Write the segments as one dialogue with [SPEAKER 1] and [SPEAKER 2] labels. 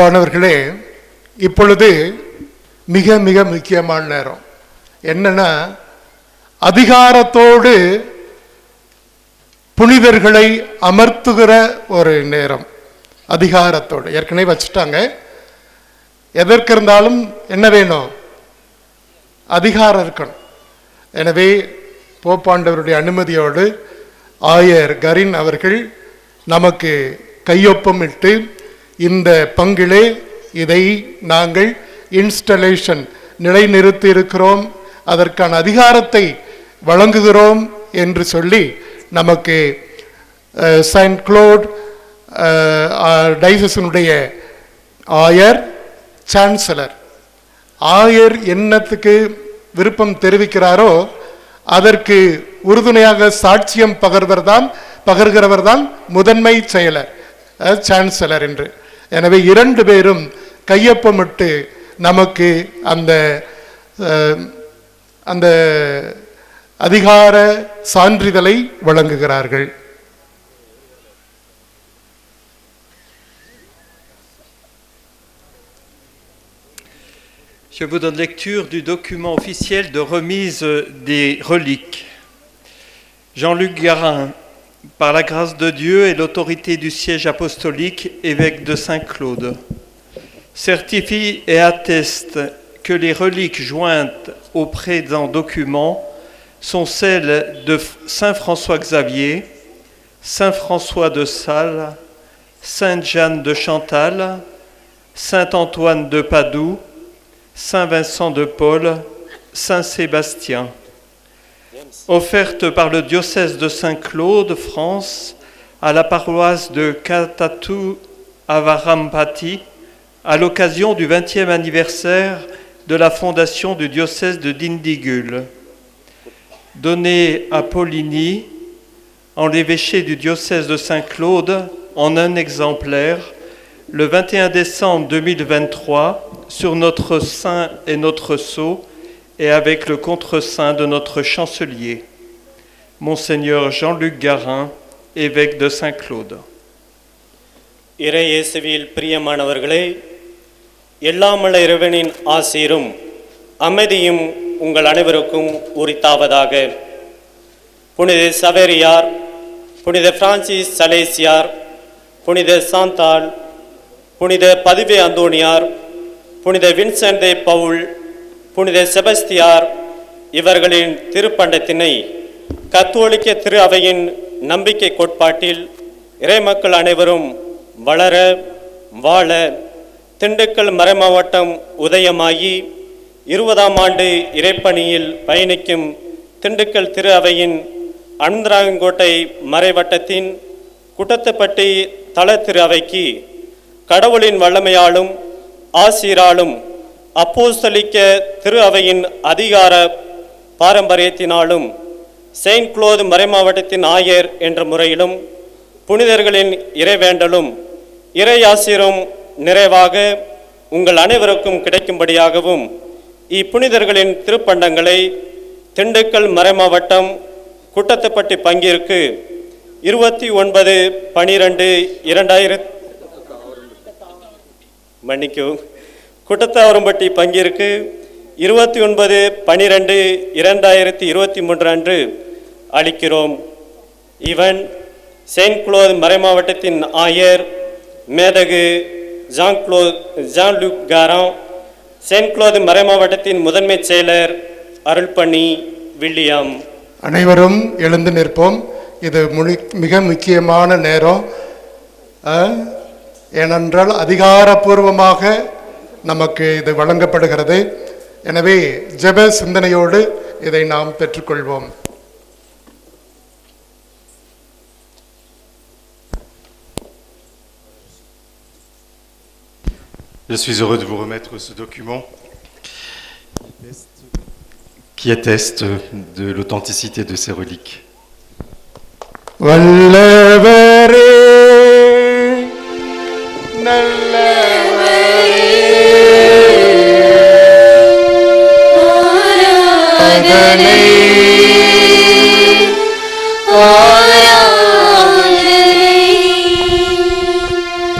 [SPEAKER 1] அன்பானவர்களே இப்பொழுது மிக மிக முக்கியமான நேரம். என்னன்னா அதிகாரத்தோடு புனிதர்களை அமர்த்துகிற ஒரு நேரம். அதிகாரத்தோடு. ஏற்கனவே வச்சுட்டாங்க. எதற்கு இருந்தாலும் என்ன வேணும்? அதிகாரம் இருக்கணும். எனவே போப்பாண்டவருடைய அனுமதியோடு ஆயர் கரின் அவர்கள் நமக்கு கையொப்பமிட்டு இந்த பங்கிலே இதை நாங்கள் இன்ஸ்டலேஷன் நிலைநிறுத்தி இருக்கிறோம் அதற்கான அதிகாரத்தை வழங்குகிறோம் என்று சொல்லி நமக்கு செயின்ட் குளோட் டைசஸினுடைய ஆயர் சான்சலர் ஆயர் என்னத்துக்கு விருப்பம் தெரிவிக்கிறாரோ அதற்கு உறுதுணையாக சாட்சியம் பகர்வர் தான் பகர்கிறவர் தான் முதன்மை செயலர் சான்சலர் என்று. எனவே இரண்டு பேரும் கையொப்பமிட்டு நமக்கு அந்த அஹ், அந்த அதிகார சான்றிதழை வழங்குகிறார்கள்
[SPEAKER 2] Je vous donne lecture du document officiel de remise des reliques. Jean-Luc Garin, par la grâce de Dieu et l'autorité du siège apostolique, évêque de Saint-Claude, certifie et atteste que les reliques jointes au présent document sont celles de Saint François Xavier, Saint François de Sales, Sainte Jeanne de Chantal, Saint Antoine de Padoue, Saint Vincent de Paul, Saint Sébastien. Offerte par le diocèse de Saint-Claude, France, à la paroisse de Katatu Avarampati, à l'occasion du 20e anniversaire de la fondation du diocèse de Dindigul. Donnée à Poligny, en l'évêché du diocèse de Saint-Claude, en un exemplaire, le 21 décembre 2023 sur notre saint et notre sceau et avec le contre-saint de notre chancelier, Monseigneur Jean-Luc Garin, évêque de Saint-Claude.
[SPEAKER 3] இறை இயேசுவில் பிரியமானவர்களே எல்லாமல்ல இறைவனின் ஆசீரும் அமைதியும் உங்கள் அனைவருக்கும் உரித்தாவதாக புனித சவேரியார் புனித பிரான்சிஸ் சலேசியார் புனித சாந்தாள் புனித பதிவே அந்தோணியார் புனித வின்சென்ட் தே பவுல் புனித செபஸ்தியார் இவர்களின் திருப்பண்டத்தினை கத்தோலிக்க திரு அவையின் நம்பிக்கை கோட்பாட்டில் இறைமக்கள் அனைவரும் வளர வாழ திண்டுக்கல் மறைமாவட்டம் உதயமாகி இருபதாம் ஆண்டு இறைப்பணியில் பயணிக்கும் திண்டுக்கல் திரு அவையின் அனுந்தராங்கோட்டை மறைவட்டத்தின் குட்டத்துப்பட்டி தல திரு அவைக்கு கடவுளின் வல்லமையாலும் ஆசீராலும் அப்போஸ்தலிக்க திரு அவையின் அதிகார பாரம்பரியத்தினாலும் செயின்ட் குளோது மறைமாவட்டத்தின் ஆயர் என்ற முறையிலும் புனிதர்களின் இறைவேண்டலும் இறையாசிரும் நிறைவாக உங்கள் அனைவருக்கும் கிடைக்கும்படியாகவும் இப்புனிதர்களின் திருப்பண்டங்களை திண்டுக்கல் மறைமாவட்டம் குட்டத்துப்பட்டி பங்கிற்கு இருபத்தி ஒன்பது பனிரெண்டு இரண்டாயிரத் மன்னிக்கவும். குட்டத்தாவரம்பட்டி பங்கிற்கு இருபத்தி ஒன்பது பனிரெண்டு இரண்டாயிரத்தி இருபத்தி மூன்று அன்று அளிக்கிறோம். இவன் செயின்ட் குளோத் மறைமாவட்டத்தின் ஆயர் மேதகு ஜான் குளோ ஜான் லூக் காரம் செயின்ட் குளோத் மறைமாவட்டத்தின் முதன்மைச் செயலர் அருள்பணி வில்லியம்.
[SPEAKER 1] அனைவரும் எழுந்து நிற்போம். இது முழு மிக முக்கியமான நேரம். ஏனென்றால் அதிகாரப்பூர்வமாக நமக்கு இது வழங்கப்படுகிறது எனவே ஜெப சிந்தனையோடு இதை நாம் பெற்றுக்கொள்வோம்
[SPEAKER 4] Je suis heureux de vous remettre ce document qui atteste de l'authenticité de ces reliques.
[SPEAKER 1] வல்லவரே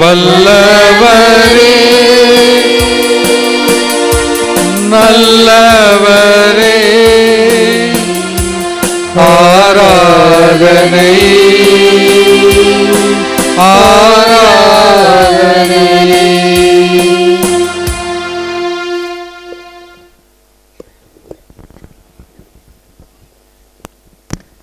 [SPEAKER 5] வல்லவரே. நல்லவரே. ஆராதனை. ஆராதனை.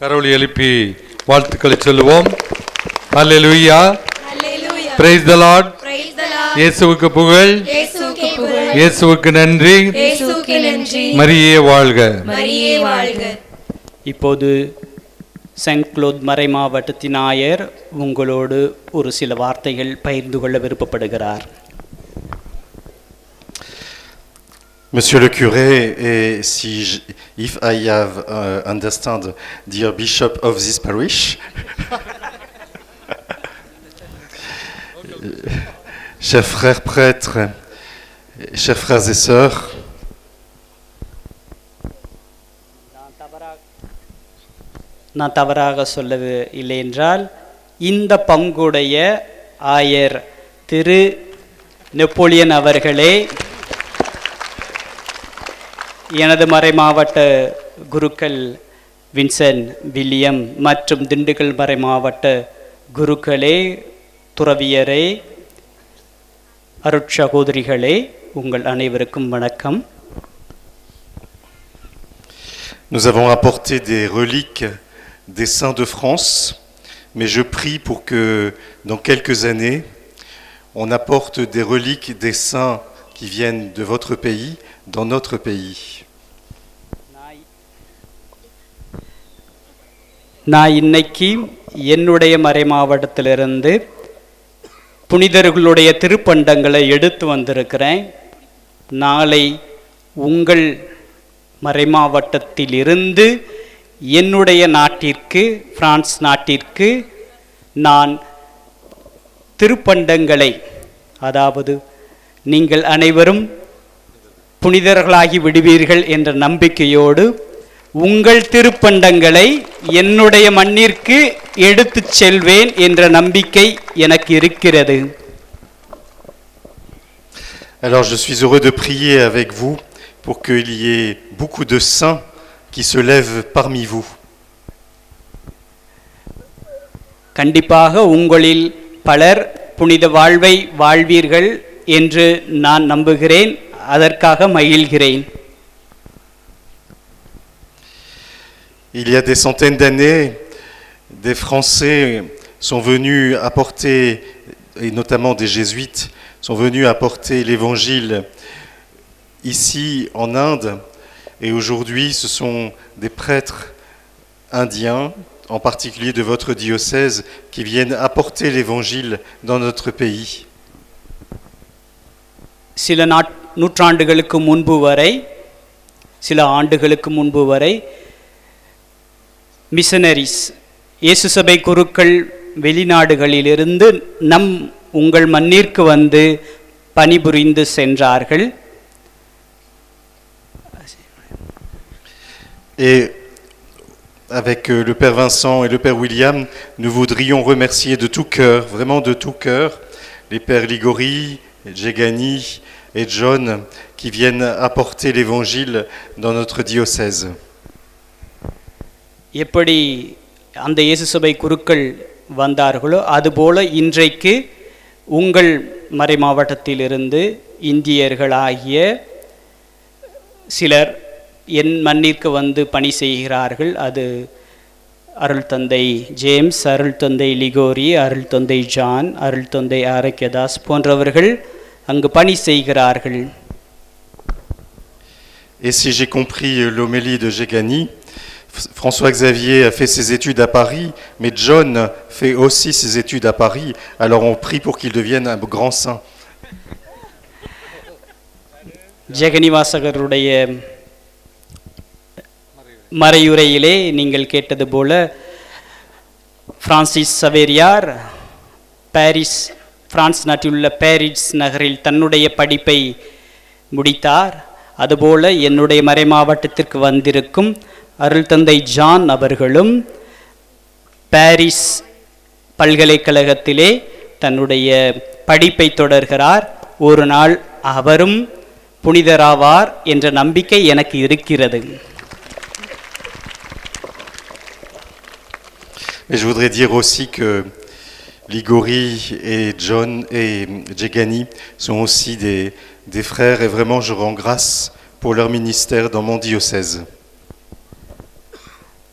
[SPEAKER 5] கரவழி எழுப்பி வாழ்த்துக்களை சொல்லுவோம். Hallelujah.
[SPEAKER 6] லுய்யா
[SPEAKER 5] praise the Lord
[SPEAKER 6] Praise the Lord.
[SPEAKER 5] இயேசுவுக்கு புகழ்.
[SPEAKER 6] இயேசுவுக்கு புகழ்.
[SPEAKER 5] இயேசுவுக்கு நன்றி.
[SPEAKER 6] இயேசுவுக்கு நன்றி.
[SPEAKER 5] மரியே வாழ்க.
[SPEAKER 6] மரியே வாழ்க.
[SPEAKER 7] இப்போது சென்ட் குளோத் மறை மாவட்டத்தின் ஆயர் உங்களோடு ஒரு சில வார்த்தைகள் பகிர்ந்து கொள்ள விருப்பப்படுகிறார்.
[SPEAKER 4] Monsieur le curé, et si j- if I have uh, understand, dear Bishop of this parish, chers frères prêtres, chers frères et sœurs,
[SPEAKER 7] நான் தவறாக சொல்லவே இல்லை என்றால் இந்த பங்குடைய ஆயர் திரு நெப்போலியன் அவர்களே எனது மறைமாவட்ட குருக்கள் வின்சென்ட் வில்லியம் மற்றும் திண்டுக்கல் மறை மாவட்ட குருக்களே துறவியரே அருட்சகோதரிகளே உங்கள் அனைவருக்கும் வணக்கம்
[SPEAKER 4] nous avons apporté des reliques des saints de France, mais je prie pour que dans quelques années, on apporte des reliques des saints qui viennent de votre pays dans notre pays.
[SPEAKER 7] நான் இன்னைக்கு என்னுடைய மறை மாவட்டத்திலிருந்து புனிதர்களுடைய திருப்பண்டங்களை எடுத்து வந்திருக்கிறேன். நாளை உங்கள் மறைமாவட்டத்திலிருந்து என்னுடைய நாட்டிற்கு பிரான்ஸ் நாட்டிற்கு நான் திருப்பண்டங்களை அதாவது நீங்கள் அனைவரும் புனிதர்களாகி விடுவீர்கள் என்ற நம்பிக்கையோடு உங்கள் திருப்பண்டங்களை என்னுடைய மண்ணிற்கு எடுத்துச் செல்வேன் என்ற நம்பிக்கை எனக்கு இருக்கிறது.
[SPEAKER 4] Alors je suis heureux de prier avec vous pour qu'il y ait beaucoup de saints qui se lèvent parmi vous.
[SPEAKER 7] கண்டிப்பாக உங்களில் பலர் புனித வாழ்வை வாழ்வீர்கள் என்று நான் நம்புகிறேன். அதற்காக மகிழ்கிறேன்.
[SPEAKER 4] Il y a des centaines d'années, des Français sont venus apporter, et notamment des jésuites, sont venus apporter l'évangile ici en Inde. Et aujourd'hui, ce sont des prêtres indiens, en particulier de votre diocèse, qui viennent apporter l'évangile dans notre pays.
[SPEAKER 7] சில not நூற்றாண்டுகளுக்கு முன்பு வரை சில ஆண்டுகளுக்கு முன்பு வரை missionaries இயேசு சபை குருக்கள் வெளிநாடுகளிலிருந்து நம் உங்கள் மண்ணிற்கு வந்து பணிபுரிந்து சென்றார்கள்
[SPEAKER 4] Et avec euh, le Père Vincent et le Père William, nous voudrions remercier de tout cœur, vraiment de tout cœur, les Pères Ligori, Djegani et John qui viennent apporter l'Évangile dans notre diocèse.
[SPEAKER 7] எப்படி அந்த இயேசு சபை குருக்கள் வந்தார்களோ அதுபோல இன்றைக்கு உங்கள் மறை மாவட்டத்திலிருந்து இந்தியர்களாகிய சிலர் என் மண்ணிற்கு வந்து பணி செய்கிறார்கள். அது அருள் தந்தை ஜேம்ஸ் அருள் தந்தை லிகோரி அருள் தந்தை ஜான் அருள் தந்தை ஆரோக்கியதாஸ் போன்றவர்கள் அங்கு பணி செய்கிறார்கள்.
[SPEAKER 4] Et si j'ai compris euh, l'homélie de Djegani, F- François Xavier a fait ses études à Paris, mais John fait aussi ses études à Paris, alors on prie pour qu'il devienne un grand saint.
[SPEAKER 7] ஜெகனிவாசகருடைய மறையுரையிலே நீங்கள் கேட்டது போல Francis சவேரியார் Paris France நாட்டில் உள்ள Paris நகரில் தன்னுடைய படிப்பை முடித்தார் அதுபோல என்னுடைய மறை மாவட்டத்திற்கு வந்திருக்கும் அருள் தந்தை ஜான் அவர்களும் பாரிஸ் பல்கலைக்கழகத்திலே தன்னுடைய படிப்பை தொடர்கிறார் ஒரு நாள் அவரும் புனிதராவார் என்ற நம்பிக்கை எனக்கு இருக்கிறது
[SPEAKER 4] Et je voudrais dire aussi que Ligori et John et Djegani sont aussi des, des frères et vraiment je rends grâce pour leur ministère dans mon diocèse.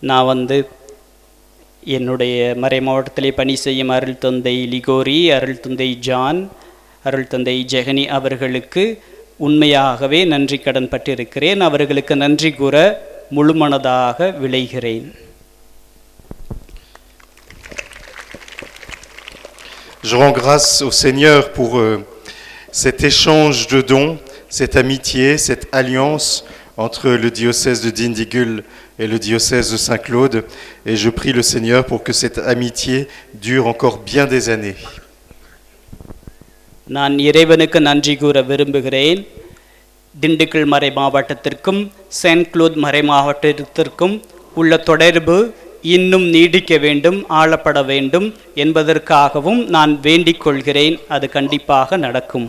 [SPEAKER 7] நான் வந்து என்னுடைய மறை மாவட்டத்திலே பணி செய்யும் அருள் தந்தை லிகோரி அருள் தந்தை ஜான் அருள் தந்தை ஜெகனி அவர்களுக்கு உண்மையாகவே நன்றி கடன் பட்டிருக்கிறேன். அவர்களுக்கு நன்றி கூற முழுமனதாக விளைகிறேன்.
[SPEAKER 4] Je rends grâce au Seigneur pour euh, cet échange de dons, cette amitié, cette alliance entre le diocèse de Dindigul et le diocèse de Saint-Claude. Et je prie le Seigneur pour que cette amitié dure encore bien des années.
[SPEAKER 7] நான் இறைவனுக்கு நன்றி கூற விரும்புகிறேன் திண்டுக்கல் மறை மாவட்டத்திற்கும் send க்ளூத் மறை மாவட்டத்திற்கும் உள்ள தொடர்பு இன்னும் நீடிக்க வேண்டும் ஆளப்பட வேண்டும் என்பதற்காகவும் நான் வேண்டிக் கொள்கிறேன் அது கண்டிப்பாக நடக்கும்